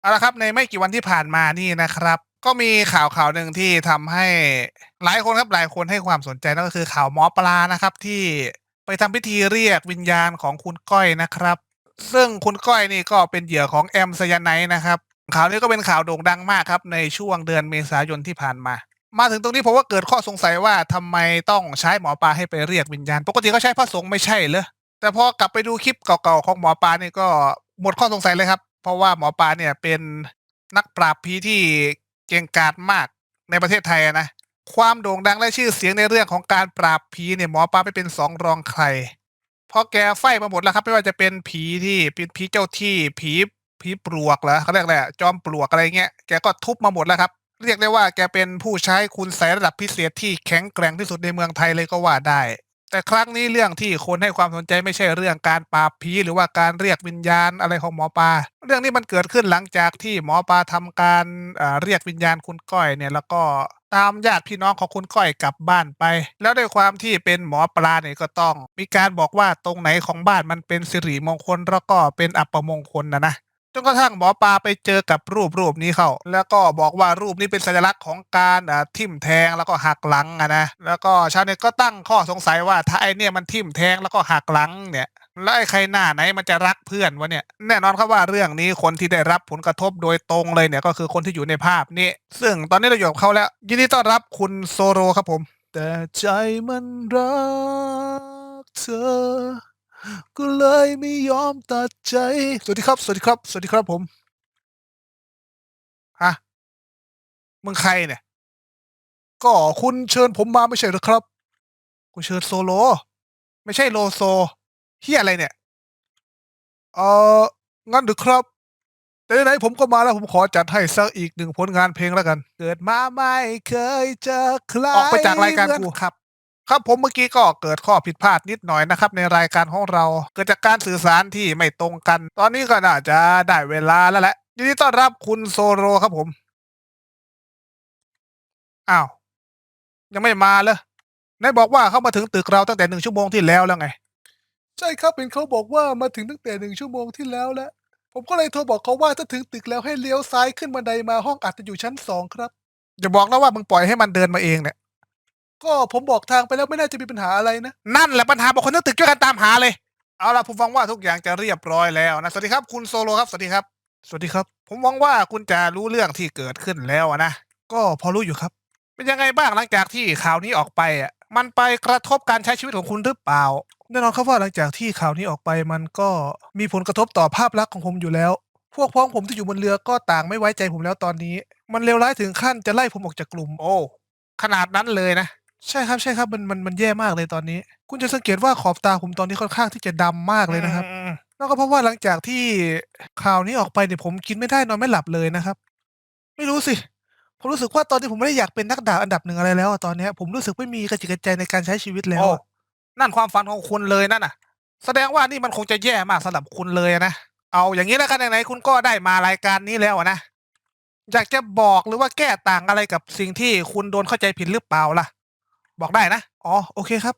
เอาละครับในไม่กี่วันที่ผ่านมานี่นะครับ ก็มีข่าวข่าวหนึ่งที่ทำให้หลายคนครับหลายคนให้ความสนใจนั่นก็คือข่าวหมอปลานะครับ ที่ไปทำพิธีเรียกวิญญาณของคุณก้อยนะครับ ซึ่งคุณก้อยนี่ก็เป็นเหยื่อของแอมไซยาไนนะครับข่าวนี้ก็เป็นข่าวโด่งดังมากครับ ในช่วงเดือนเมษายนที่ผ่านมา มาถึงตรงนี้ผมว่าเกิดข้อสงสัยว่าทำไมต้องใช้หมอปลาให้ไปเรียกวิญญาณ ปกติเขาใช้พระสงฆ์ไม่ใช่เหรอแต่พอกลับไปดูคลิปเก่าๆของหมอปลานี่ก็หมดข้อสงสัยเลยครับ เพราะว่าหมอปลาเนี่ยเป็นนักปราบผีที่เก่งกาจมากในประเทศไทยนะ ความโด่งดังและชื่อเสียงในเรื่องของการปราบผีเนี่ยหมอปลาไม่เป็นสองรองใคร เพราะแกไฟมาหมดแล้วครับ ไม่ว่าจะเป็นผีที่เป็นผีเจ้าที่ผีผีปลวกเหรอเขาเรียกอะไรอะจอมปลวกอะไรเงี้ยแกก็ทุบมาหมดแล้วครับเรียกได้ว่าแกเป็นผู้ใช้คุณไสยระดับพิเศษที่แข็งแกร่งที่สุดในเมืองไทยเลยก็ว่าได้ แต่ครั้งนี้เรื่องที่คนให้ความสนใจไม่ใช่เรื่องการปราบผีหรือว่าการเรียกวิญญาณอะไรของหมอปลาเรื่องนี้มันเกิดขึ้นหลังจากที่หมอปลาทำการเอ่อเรียกวิญญาณคุณก้อยเนี่ยแล้วก็ตามญาติพี่น้องของคุณก้อยกลับบ้านไป แล้วด้วยความที่เป็นหมอปลาเนี่ยก็ต้อง มีการบอกว่าตรงไหนของบ้านมันเป็นสิริมงคลแล้วก็เป็นอัปมงคลนะนะ จนกระทั่งหมอปลาไปเจอกับรูปรูปนี้เข้า แล้วก็บอกว่ารูปนี้เป็นสัญลักษณ์ของการทิ่มแทงแล้วก็หักหลังอะนะแล้วก็ชาวเน็ตก็ตั้งข้อสงสัยว่าถ้าไอเนี่ยมันทิ่มแทงแล้วก็หักหลังเนี่ยแล้วไอ้ใครหน้าไหนมันจะรักเพื่อนวะเนี่ยแน่นอนครับว่าเรื่องนี้คนที่ได้รับผลกระทบโดยตรงเลยเนี่ยก็คือคนที่อยู่ในภาพนี้ ซึ่งตอนนี้เราอยู่กับเขาแล้ว ยินดีต้อนรับคุณโซโรครับผม แต่ใจมันรักเธอ ก็เลยไม่ยอมตัดใจ สวัสดีครับ สวัสดีครับ สวัสดีครับผม ฮะ มึงใครเนี่ย ก็คุณเชิญผมมาไม่ใช่หรือครับ คุณเชิญโซโล ไม่ใช่โลโซเฮียอะไรเนี่ย เอองั้นหรือครับ แต่ไหนๆผมก็มาแล้วผมขอจัดให้สักอีกหนึ่งผลงานเพลงแล้วกัน เกิดมาไม่เคยเจอใครออกไปจากรายการกูครับ ครับผมเมื่อกี้ก็เกิดข้อผิดพลาดนิดหน่อยนะครับ ในรายการของเราเกิดจากการสื่อสารที่ไม่ตรงกัน ตอนนี้ก็น่าจะได้เวลาแล้วแหละยินดีต้อนรับคุณโซโรครับผมอ้าวยังไม่มาเลยนายบอกว่าเขามาถึงตึกเราตั้งแต่หนึ่งชั่วโมงที่แล้วแล้วไง ใช่ครับเป็นเขาบอกว่ามาถึงตั้งแต่หนึ่งชั่วโมงที่แล้วแล้วผมก็เลยโทรบอกเขาว่าถ้าถึงตึกแล้วให้เลี้ยวซ้ายขึ้นบันไดมาห้องอัดจะอยู่ชั้นสองครับ อย่าบอกนะว่ามึงปล่อยให้มันเดินมาเองเนี่ย ก็ผมบอกทางไปแล้วไม่น่าจะมีปัญหาอะไรนะ นั่นแหละปัญหาบอกคนทั้งตึกช่วยกันตามหาเลย เอาล่ะผมหวังว่าทุกอย่างจะเรียบร้อยแล้วนะ สวัสดีครับคุณโซโลครับ สวัสดีครับ สวัสดีครับ ผมหวังว่าคุณจะรู้เรื่องที่เกิดขึ้นแล้วอะนะ ก็พอรู้อยู่ครับ เป็นยังไงบ้างหลังจากที่ข่าวนี้ออกไปอะ มันไปกระทบการใช้ชีวิตของคุณหรือเปล่า แน่นอนครับว่าหลังจากที่ข่าวนี้ออกไปมันก็มีผลกระทบต่อภาพลักษณ์ของผมอยู่แล้ว พวกพ้องผมที่อยู่บนเรือก็ต่างไม่ไว้ใจผมแล้วตอนนี้ มันเลวร้ายถึงขั้นจะไล่ผมออกจากกลุ่ม โอ้ ขนาดนั้นเลยนะ ใช่ครับ ใช่ครับ มัน มัน มันแย่มากเลยตอนนี้ คุณจะสังเกตว่าขอบตาผมตอนนี้ค่อนข้างที่จะดำมากเลยนะครับแล้วก็เพราะว่าหลังจากที่ข่าวนี้ออกไปเนี่ยผมกินไม่ได้นอนไม่หลับเลยนะครับ ไม่รู้สิ ผมรู้สึกว่าตอนนี้ผมไม่ได้อยากเป็นนักดาบอันดับหนึ่งอะไรแล้วอะตอนเนี้ยผมรู้สึกไม่มีกระจิตกระใจในการใช้ชีวิตแล้วอะนั่นความฝันของคุณเลยนั่นน่ะ แสดงว่านี่มันคงจะแย่มากสำหรับคุณเลยอะนะเอาอย่างนี้แล้วกันไหนๆคุณก็ได้มารายการนี้แล้วอะนะอยากจะบอกหรือว่าแก้ต่างอะไรกับสิ่งที่คุณโดนเข้าใจผิดหรือเปล่าล่ะ บอกได้นะ อ๋อ โอเคครับ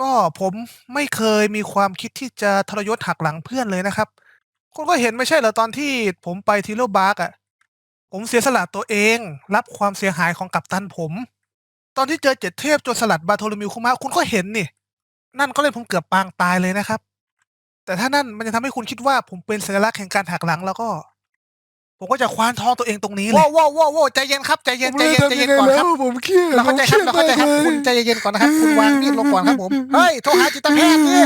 ก็ผมไม่เคยมีความคิดที่จะทรยศหักหลังเพื่อนเลยนะครับ คุณก็เห็นไม่ใช่เหรอตอนที่ผมไปทีโรบาร์กอะผมเสียสละตัวเอง รับความเสียหายของกัปตันผม ตอนที่เจอเจ็ดเทพจนสลัดบาโทโลมิวคุมะคุณก็เห็นนี่ นั่นก็เลยผมเกือบปางตายเลยนะครับ แต่ถ้านั่นมันจะทำให้คุณคิดว่าผมเป็นสัญลักษณ์แห่งการหักหลังแล้วก็ ผมก็จะคว้านท้องตัวเองตรงนี้เลยว้าวว้าวว้าวใจเย็นครับใจเย็นใจเย็นใจเย็นก่อนครับผมเครียดเราเข้าใจครับเราเข้าใจครับคุณใจเย็นๆก่อนนะครับคุณวางมีดลงก่อนครับผมเฮ้ยโทรหาจิตแพทย์ดิ